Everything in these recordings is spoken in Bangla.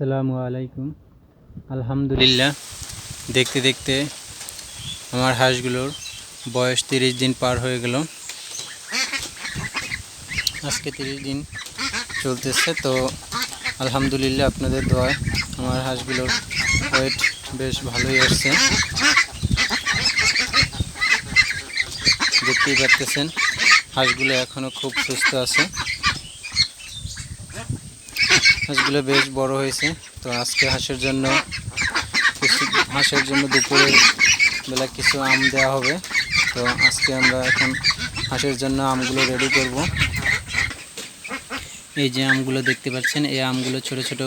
আসসালামু আলাইকুম। আলহামদুলিল্লাহ, দেখতে দেখতে আমার হাঁসগুলোর বয়স তিরিশ দিন পার হয়ে গেল। আজকে তিরিশ দিন চলতেছে, তো আলহামদুলিল্লাহ আপনাদের দোয়ায় আমার হাঁসগুলোর ওয়েট বেশ ভালোই আসছে। দেখতেই পারতেছেন হাঁসগুলো এখনও খুব সুস্থ আছে। হাঁসগুলো বেশ বড় হয়েছে। তো আজকে হাঁসের জন্য কিছু, হাঁসের জন্য দুপুরের বেলা কিছু আম দেওয়া হবে। তো আজকে আমরা এখন হাঁসের জন্য আমগুলো রেডি করব। এই যে আমগুলো দেখতে পাচ্ছেন, এই আমগুলো ছোট ছোট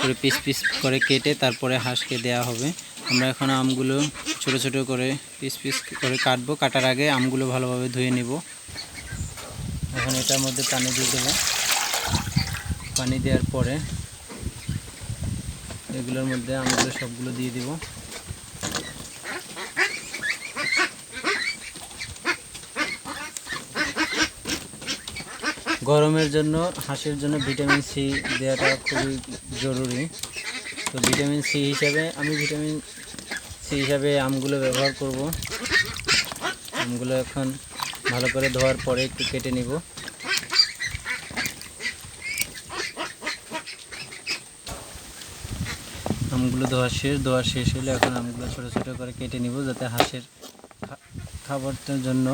করে পিস পিস করে কেটে তারপরে হাঁসকে দেওয়া হবে। আমরা এখন আমগুলো ছোট ছোট করে পিস পিস করে কাটবো। কাটার আগে আমগুলো ভালোভাবে ধুয়ে নিব। এখন এটার মধ্যে পানি দিয়ে দেবো। পানি দেওয়ার পরে এগুলোর মধ্যে আমগুলো সবগুলো দিয়ে দিব। গরমের জন্য, হাঁসের জন্য ভিটামিন সি দেওয়াটা খুবই জরুরি। তো ভিটামিন সি হিসাবে, আমি ভিটামিন সি হিসাবে আমগুলো ব্যবহার করব। আমগুলো এখন ভালো করে ধোয়ার পরে একটু কেটে নিব। আমগুলো ধোয়া শেষ ধোয়া শেষ হলে এখন আমগুলো ছোটো ছোটো করে কেটে নিব যাতে হাঁসের খাবারটার জন্য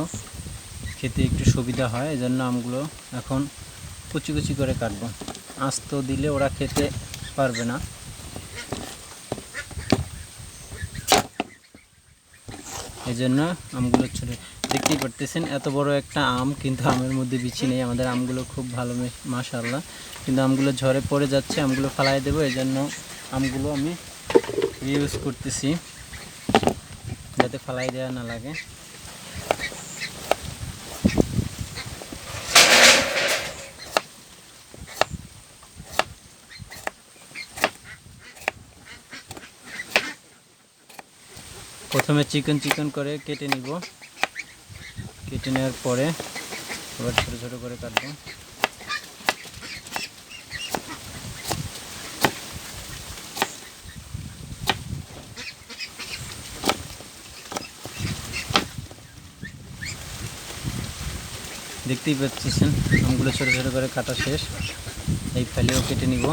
খেতে একটু সুবিধা হয়। এই জন্য আমগুলো এখন কুচি কুচি করে কাটবো। আস্ত দিলে ওরা খেতে পারবে না। এই জন্য আমগুলো ছোটো দেখতেই পারতেছেন, এত বড় একটা আম কিন্তু আমের মধ্যে বিচি নেই। আমাদের আমগুলো খুব ভালো মাশাল্লাহ কিন্তু আমগুলো ঝরে পড়ে যাচ্ছে, আমগুলো ফালাই দেবো এই জন্য আমগুলো আমি ইউজ করতেছি, যাতে ফালাই দেওয়া না লাগে। প্রথমে চিকন চিকন করে কেটে নিব। কেটে নেওয়ার পরে আবার ছোটো ছোটো করে কাটবো। দেখতেই পাচ্ছেন, আমগুলো ছোটো ছোটো করে কাটা শেষ। এই ফেলেও কেটে নিব।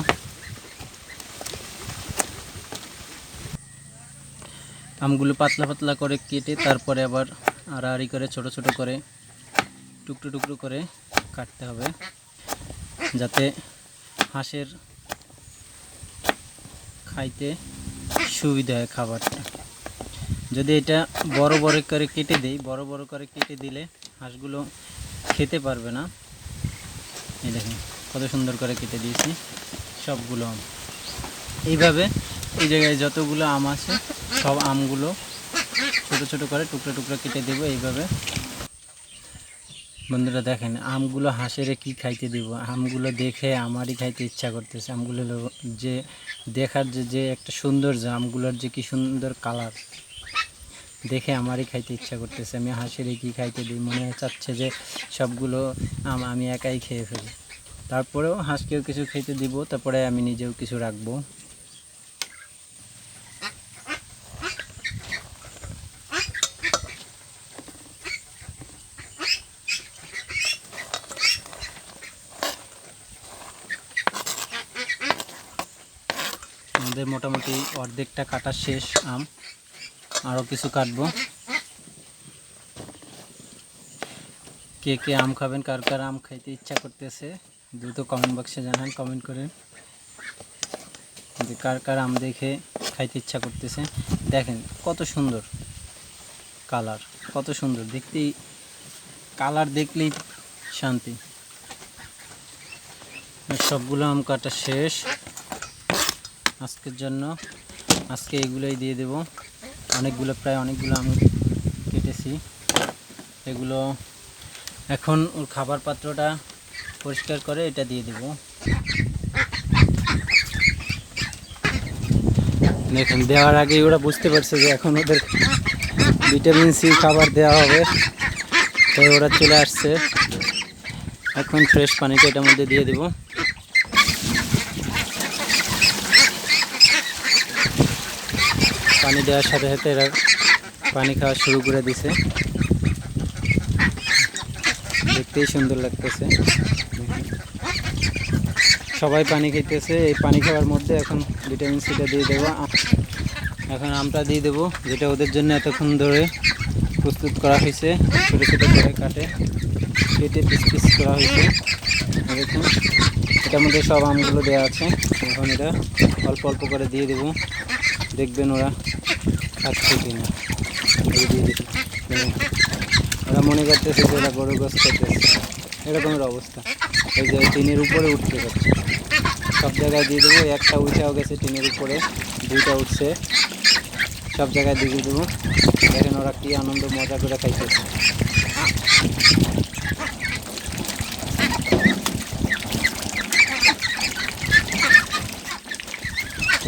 আমগুলো পাতলা পাতলা করে কেটে তারপরে আবার আড়াআড়ি করে, ছোট ছোট করে, টুকরো টুকরো করে কাটতে হবে যাতে হাঁসের খাইতে সুবিধা হয় খাবারটা। যদি এটা বড় বড় করে কেটে দেই, বড় বড় করে কেটে দিলে হাঁসগুলো খেতে পারবে না। এই দেখুন, কত সুন্দর করে কেটে দিয়েছি সবগুলো আম। এইভাবে এই জায়গায় যতগুলো আম আছে, সব আমগুলো ছোট ছোট করে টুকরো টুকরো কেটে দেবো এইভাবে। বন্ধুরা দেখেন, আমগুলো হাঁসেরে কি খাইতে দিব? আমগুলো দেখে আমারই খাইতে ইচ্ছা করতেছে। আমগুলো যে দেখার যে যে একটা সৌন্দর্য, আমগুলোর যে কি সুন্দর কালার, দেখে আমারই খাইতে ইচ্ছা করতেছে। আমি হাঁসের কি খাইতে দিই? মনে চাচ্ছে যে সবগুলো আম, আমি একাই খেয়ে ফেলি। তারপরেও হাঁসকেও কিছু খেতে দিব, তারপরে আমি নিজেও কিছু রাখব। আমাদের মোটামুটি অর্ধেকটা কাটা শেষ আম। আরও কিছু কাটবো। কে কে আম খাবেন, কার কার আম খাইতে ইচ্ছা করতেছে, দ্রুত কমেন্ট বক্সে জানান কমেন্ট করেন। যে কার কার আম দেখে খাইতে ইচ্ছা করতেছে। দেখেন, কত সুন্দর কালার, কত সুন্দর। দেখতেই, কালার দেখলেই শান্তি। সবগুলো আম কাটা শেষ। আজকের জন্য। আজকে এগুলোই দিয়ে দেব। অনেকগুলো, প্রায় অনেকগুলো আমি কেটেছি। এগুলো এখন ওর খাবার পাত্রটা পরিষ্কার করে এটা দিয়ে দেব। দেখেন, দেওয়ার আগে ওরা বুঝতে পারছে যে এখন ওদের ভিটামিন সি খাবার দেওয়া হবে। তাই ওরা চলে আসছে। এখন ফ্রেশ পানিটা এটার মধ্যে দিয়ে দেবো। পানি দেওয়ার সাথে সাথে এরা পানি খাওয়া শুরু করে দিছে। দেখতেই সুন্দর লাগতেছে। সবাই পানি খেতেছে এই পানি খাওয়ার মধ্যে এখন ভিটামিন সিটা দিয়ে দেবো। এখন আমটা দিয়ে দেবো, যেটা ওদের জন্য এতক্ষণ ধরে প্রস্তুত করা হয়েছে। ছোটো ছোটো করে কাটে। কেটে পিস পিস করা হয়েছে। দেখুন এটার মধ্যে সব আমগুলো দেওয়া আছে। এখন এটা অল্প অল্প করে দিয়ে দেবো। দেখবেন ওরা খাচ্ছে কি না দিয়ে দিচ্ছি। ওরা মনে করতেছে যে ওরা বড় গাছ খাইতেছে এরকমের অবস্থা। এই যে টিনের উপরে উঠতে যাচ্ছে। সব জায়গায় দিয়ে দেবো, একটা উঠেও গেছে টিনের উপরে, দুইটা উঠছে। সব জায়গায় দিয়ে দেবো। দেখেন ওরা কি আনন্দ, মজা করে খাইতেছে।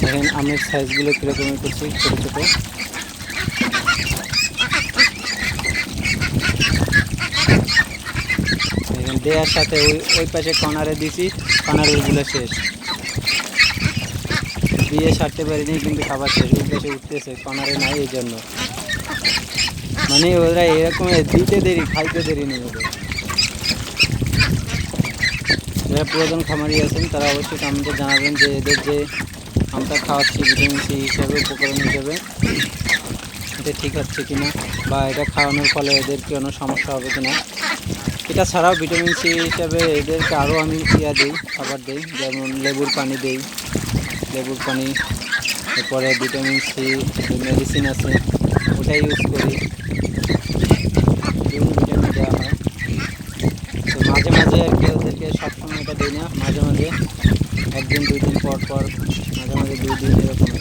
দেখেন আমের সাইজগুলো কীরকম করছি ছোটো ছোটো। দেখেন দেওয়ার সাথে ওই ওই পাশে কর্নারে দিছি কর্নারগুলো শেষ। দিয়ে সারতে পারিনি, কিন্তু খাবার শেষ। ওই পাশে উঠতেছে কর্নারে নাই এই জন্য। মানে ওরা এরকম দিতে দেরি, খাইতে দেরি নেই ওদের। যারা পুরাতন খামারি আছেন, তারা অবশ্যই আমাদের জানাবেন যে এদের যে আমটা খাওয়াচ্ছি ভিটামিন সি হিসাবে, উপকরণ হিসাবে। এটা ঠিক হচ্ছে কিনা বা এটা খাওয়ানোর ফলে এদের কোনো সমস্যা হবে কিনা? এটা ছাড়াও ভিটামিন সি হিসাবে এদেরকে আরও আমি ইয়া দিই, খাবার দিই, যেমন লেবুর পানি দিই। লেবুর পানি, এরপরে ভিটামিন সি মেডিসিন আছে ওটা ইউজ করি। দেওয়া হয়। তো মাঝে মাঝে আর কি ওদেরকে সবসময় এটা দিই না, মাঝে মাঝে। একদিন, দুই দিন পর পর মাঝে মাঝে দুই দিন এরকম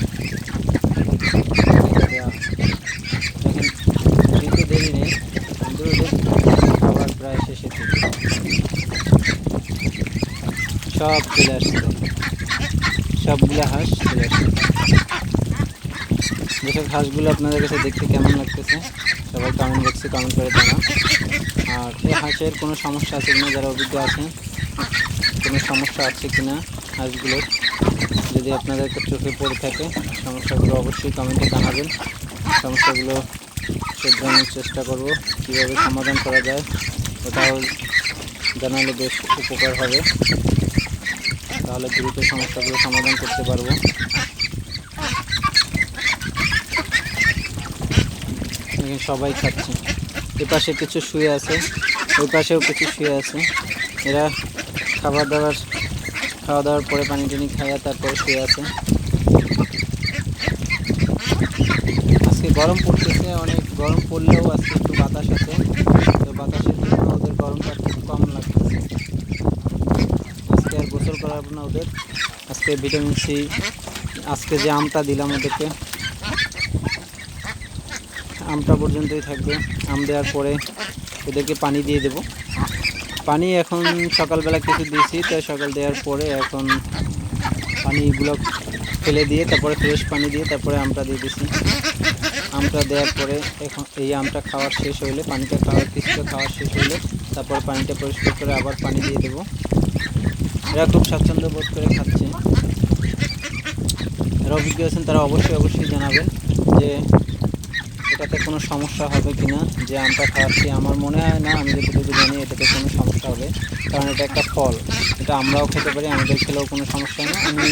খাবার প্রায় শেষের সব চলে আসছে। সবগুলো হাঁস চলে আসছে। যেসব হাঁসগুলো আপনাদের কাছে দেখতে কেমন লাগতেছে, সবাই কমেন্ট বক্সে কমেন্ট করে জানান। আর এই হাঁসের কোনো সমস্যা আছে কিনা, যারা অভিজ্ঞ আছেন, কোনো সমস্যা আছে কিনা হাঁসগুলোর যদি আপনাদের চোখে পড়ে থাকে, সমস্যাগুলো অবশ্যই কমেন্টে জানাবেন। সমস্যাগুলো শুধরানোর চেষ্টা করব, কীভাবে সমাধান করা যায় ওটাও জানালে বেশ উপকার হবে। তাহলে দ্রুত সমস্যাগুলো সমাধান করতে পারব। সবাই খাচ্ছে। এ পাশে কিছু শুয়ে আছে ওই পাশেও কিছু শুয়ে আছে। এরা খাবার দাবার খাওয়া দাওয়ার পরে পানি টানি খাইয়া তারপরে শুয়ে আছে। আজকে গরম পড়তেছে, অনেক গরম পড়লেও আজকে একটু বাতাস আছে। তো বাতাসের জন্য ওদের গরমটা খুব কম লাগতেছে। আজকে আর গোসল করাবো না ওদের। আজকে ভিটামিন সি, আজকে যে আমটা দিলাম ওদেরকে। আমটা পর্যন্তই থাকবে। আম দেওয়ার পরে ওদেরকে পানি দিয়ে দেব। পানি এখন সকালবেলা কিছু দিয়েছি, তাই সকাল দেওয়ার পরে এখন পানিগুলো ফেলে দিয়ে, তারপরে ফ্রেশ পানি দিয়ে তারপরে আমটা দিয়ে দিছি। আমটা দেওয়ার পরে এখন এই আমটা খাওয়ার শেষ হইলে, পানিটা খাওয়ার কিছুটা খাওয়ার শেষ হইলে, তারপর পানিটা পরিষ্কার করে আবার পানি দিয়ে দেবো। এরা খুব স্বাচ্ছন্দ্য বোধ করে খাচ্ছে। যারা অভিজ্ঞ আছেন, তারা অবশ্যই অবশ্যই জানাবেন যে এটাতে কোনো সমস্যা হবে কি না? যে আমটা খাওয়াচ্ছি, আমার মনে হয় না, আমি যতটুকু জানি এটাতে কোনো সমস্যা হবে। কারণ এটা একটা ফল। এটা আমরাও খেতে পারি, আমাদের খেলেও কোনো সমস্যা না আমি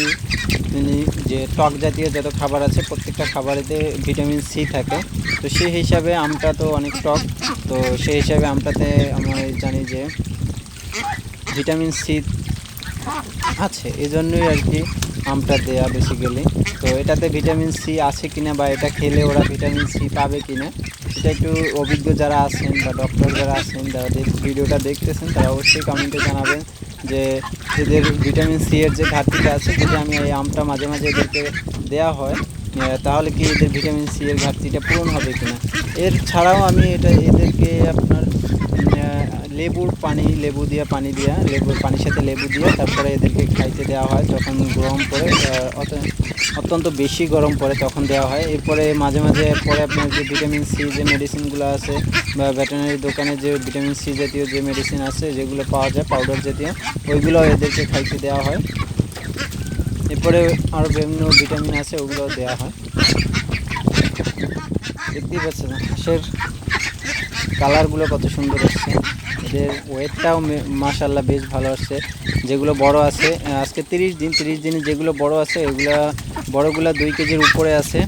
যে টক জাতীয় যত খাবার আছে, প্রত্যেকটা খাবারেতে ভিটামিন সি থাকে। তো সেই হিসাবে আমটা তো অনেক টক। তো সেই হিসাবে আমটাতে আমরা জানি যে ভিটামিন সি আছে। এই জন্যই আর কি আমটা দেয়া বেসিক্যালি তো এটাতে ভিটামিন সি আছে কিনা বা এটা খেলে ওরা ভিটামিন সি পাবে কিনা এটা একটু অভিজ্ঞ যারা আছেন বা ডক্টর যারা আছেন যারা ভিডিওটা দেখতেছেন, তারা অবশ্যই কমেন্টে জানাবেন যে এদের ভিটামিন সি এর যে ঘাটতিটা আছে, যদি আমি এই আমটা মাঝে মাঝে এদেরকে দেওয়া হয় তাহলে কি এদের ভিটামিন সি এর ঘাটতিটা পূরণ হবে কিনা? এর ছাড়াও আমি এটা এদেরকে লেবুর পানি, লেবু দিয়া পানি দিয়া, লেবুর পানির সাথে লেবু দিয়ে তারপরে এদেরকে খাইতে দেওয়া হয় যখন গরম পড়ে অত- অত্যন্ত বেশি গরম পড়ে তখন দেওয়া হয়। এরপরে মাঝে মাঝে পরে আপনার যে ভিটামিন সি যে মেডিসিনগুলো আছে বা ভেটেনারি দোকানে যে ভিটামিন সি জাতীয় যে মেডিসিন আছে যেগুলো পাওয়া যায়, পাউডার জাতীয়, ওইগুলো এদেরকে খাইতে দেওয়া হয়। এরপরে আরও বিভিন্ন ভিটামিন আছে, ওগুলো দেওয়া হয়। দেখতেই পাচ্ছেন, হাঁসের কালারগুলো কত সুন্দর আসছে এদের ওয়েটটাও মাশাল্লাহ বেশ ভালো আসছে। যেগুলো বড় আছে আজকে তিরিশ দিন, তিরিশ দিনে যেগুলো বড় আছে ওগুলা বড়গুলা দুই কেজির উপরে আছে।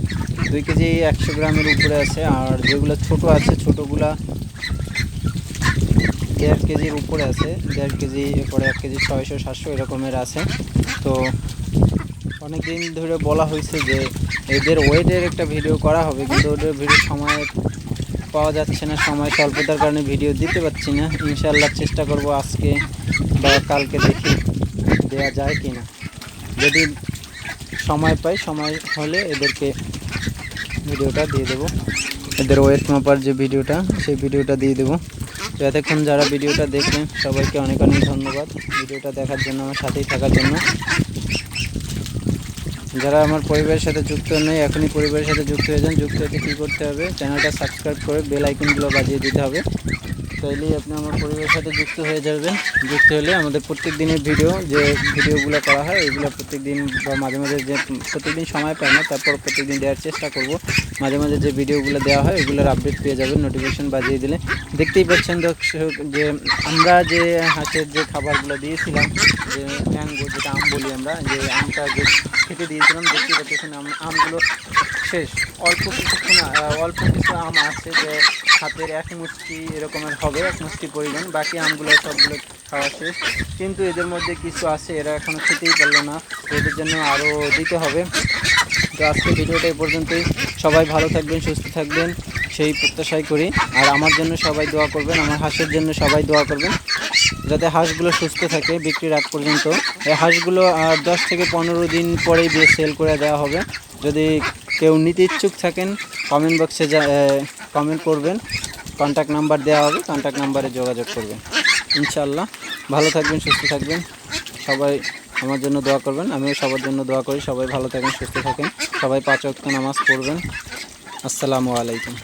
দুই কেজি একশো গ্রামের উপরে আছে, আর যেগুলো ছোট আছে, ছোটোগুলা দেড় কেজির উপরে আছে। দেড় কেজি এরপরে এক কেজি ছয়শো, সাতশো এরকমের আছে। তো অনেক দিন ধরে বলা হয়েছে যে এদের ওয়েটের একটা ভিডিও করা হবে, কিন্তু ওদের ভিডিও সময় পাওয়া যাচ্ছে না, সময় স্বল্পতার কারণে ভিডিও দিতে পারছি না। ইনশাল্লাহ চেষ্টা করব আজকে বা কালকে দেখি দেওয়া যায় কি না যদি সময় পাই, সময় হলে এদেরকে ভিডিওটা দিয়ে দেবো। এদের ওয়েট মাপার যে ভিডিওটা সেই ভিডিওটা দিয়ে দেবো। এতক্ষণ যারা ভিডিওটা দেখলেন, সবাইকে অনেক অনেক ধন্যবাদ। ভিডিওটা দেখার জন্য, আমার সাথেই থাকার জন্য। যারা আমার পরিবারের সাথে যুক্ত নেই, এখনই পরিবারের সাথে যুক্ত হয়ে যান। যুক্ত হতে কী করতে হবে? চ্যানেলটা সাবস্ক্রাইব করে বেল আইকনগুলো বাজিয়ে দিতে হবে। তাইলেই আপনি আমার পরিবারের সাথে যুক্ত হয়ে যাবেন। যুক্ত হলে আমাদের প্রত্যেক দিনের ভিডিও, যে ভিডিওগুলো করা হয়, ওইগুলো প্রত্যেক দিন বা মাঝে মাঝে যে প্রত্যেক দিন সময় পাই না, তারপর প্রত্যেক দিন দেওয়ার চেষ্টা করব। মাঝে মাঝে যে ভিডিওগুলো দেওয়া হয়, ওইগুলোর আপডেট পেয়ে যাবেন, নোটিফিকেশন বাজিয়ে দিলে। দেখতেই পাচ্ছেন দর্শক, যে আমরা যে হাঁসের যে খাবারগুলো দিয়েছিলাম, যে ম্যাঙ্গো, যেটা আম বলি আমরা, যে আমটা যে খেতে দিয়েছিলাম, দেখতেই পাচ্ছেন আম- আমগুলো শেষ। অল্প কিছুক্ষণ অল্প কিছু আম আছে যে হাতের এক মুষ্টি এরকমের হবে, এক মুষ্টি পরিমাণ। বাকি আমগুলো, সবগুলো খাওয়া শেষ। কিন্তু এদের মধ্যে কিছু আছে, এরা এখনও খেতেই পারল না। এদের জন্য আরও দিতে হবে। তো আজকে ভিডিওটা এই পর্যন্তই। সবাই ভালো থাকবেন, সুস্থ থাকবেন। সেই প্রত্যাশাই করি। আর আমার জন্য সবাই দোয়া করবেন, আমার হাঁসের জন্য সবাই দোয়া করবেন। যাতে হাঁসগুলো সুস্থ থাকে বিক্রির আগ পর্যন্ত। এই হাঁসগুলো দশ থেকে পনেরো দিন পরেই সেল করে দেওয়া হবে। যদি কেউ নিতে ইচ্ছুক থাকেন কমেন্ট বক্সে কমেন্ট করবেন কন্ট্যাক্ট নাম্বার দেওয়া হবে কন্ট্যাক্ট নাম্বারে যোগাযোগ করবেন। ইনশাল্লাহ ভালো থাকবেন, সুস্থ থাকবেন। সবাই আমার জন্য দোয়া করবেন, আমিও সবার জন্য দোয়া করি, সবাই ভালো থাকেন, সুস্থ থাকেন। সবাই পাঁচ অক্ট নামাজ পড়বেন। আসসালামু আলাইকুম।